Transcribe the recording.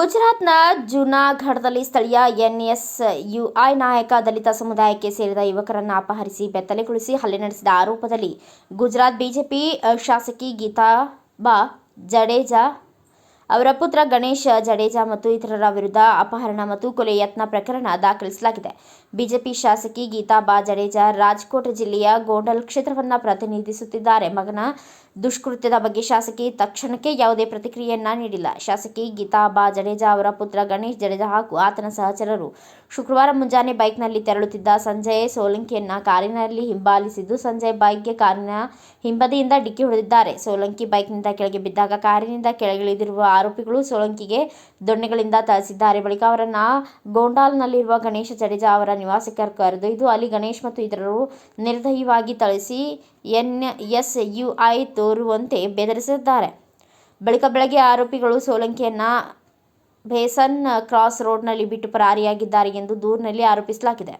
ಗುಜರಾತ್ನ ಜುನಾಗಢದಲ್ಲಿ ಸ್ಥಳೀಯ ಎನ್ಎಸ್ಯುಐ ನಾಯಕ ದಲಿತ ಸಮುದಾಯಕ್ಕೆ ಸೇರಿದ ಯುವಕರನ್ನು ಅಪಹರಿಸಿ, ಬೆತ್ತಲೆಗೊಳಿಸಿ ಹಲ್ಲೆ ನಡೆಸಿದ ಆರೋಪದಲ್ಲಿ ಗುಜರಾತ್ ಬಿಜೆಪಿ ಶಾಸಕಿ ಗೀತಾಬಾ ಜಡೇಜಾ ಅವರ ಪುತ್ರ ಗಣೇಶ, ಜಡೇಜಾ ಮತ್ತು ಇತರರ ವಿರುದ್ಧ ಅಪಹರಣ ಮತ್ತು ಕೊಲೆ ಯತ್ನ ಪ್ರಕರಣ ದಾಖಲಿಸಲಾಗಿದೆ. ಬಿಜೆಪಿ ಶಾಸಕಿ ಗೀತಾಬಾ ಜಡೇಜಾ ರಾಜ್ಕೋಟ್ ಜಿಲ್ಲೆಯ ಗೋಂಡಲ್ ಕ್ಷೇತ್ರವನ್ನು ಪ್ರತಿನಿಧಿಸುತ್ತಿದ್ದಾರೆ. ಮಗನ ದುಷ್ಕೃತ್ಯದ ಬಗ್ಗೆ ಶಾಸಕಿ ತಕ್ಷಣಕ್ಕೆ ಯಾವುದೇ ಪ್ರತಿಕ್ರಿಯೆಯನ್ನ ನೀಡಿಲ್ಲ. ಶಾಸಕಿ ಗೀತಾಬಾ ಜಡೇಜಾ ಅವರ ಪುತ್ರ ಗಣೇಶ್ ಜಡೇಜಾ ಹಾಗೂ ಆತನ ಸಹಚರರು ಶುಕ್ರವಾರ ಮುಂಜಾನೆ ಬೈಕ್ನಲ್ಲಿ ತೆರಳುತ್ತಿದ್ದ ಸಂಜಯ್ ಸೋಲಂಕಿಯನ್ನ ಕಾರಿನಲ್ಲಿ ಹಿಂಬಾಲಿಸಿದ್ದು ಸಂಜಯ್ ಬೈಕ್ಗೆ ಕಾರಿನ ಹಿಂಬದಿಯಿಂದ ಡಿಕ್ಕಿ ಹೊಡೆದಿದ್ದಾರೆ. ಸೋಲಂಕಿ ಬೈಕ್ನಿಂದ ಕೆಳಗೆ ಬಿದ್ದಾಗ ಕಾರಿನಿಂದ ಕೆಳಗಿಳಿದಿರುವ ಆರೋಪಿಗಳು ಸೋಲಂಕಿಗೆ ದೊಣ್ಣೆಗಳಿಂದ ಥಳಿಸಿದ್ದಾರೆ ಬಳಿಕ ಅವರನ್ನ ಗೋಂಡಾಲ್ನಲ್ಲಿರುವ ಗಣೇಶ ಜಡೇಜಾ ಅವರ ನಿವಾಸಕ್ಕೆ ಕರೆದೊಯ್ದು ಅಲ್ಲಿ ಗಣೇಶ್ ಮತ್ತು ಇತರರು ನಿರ್ದಯವಾಗಿ ಯು ಐ ತೋರುವಂತೆ ಬೆದರಿಸಿದ್ದಾರೆ. ಬಳಿಕ ಬೆಳಗ್ಗೆ ಆರೋಪಿಗಳು ಸೋಲಂಕಿಯನ್ನ ಬೇಸನ್ ಕ್ರಾಸ್ ರೋಡ್ನಲ್ಲಿ ಬಿಟ್ಟು ಪರಾರಿಯಾಗಿದ್ದಾರೆ ಎಂದು ದೂರಿನಲ್ಲಿ ಆರೋಪಿಸಲಾಗಿದೆ.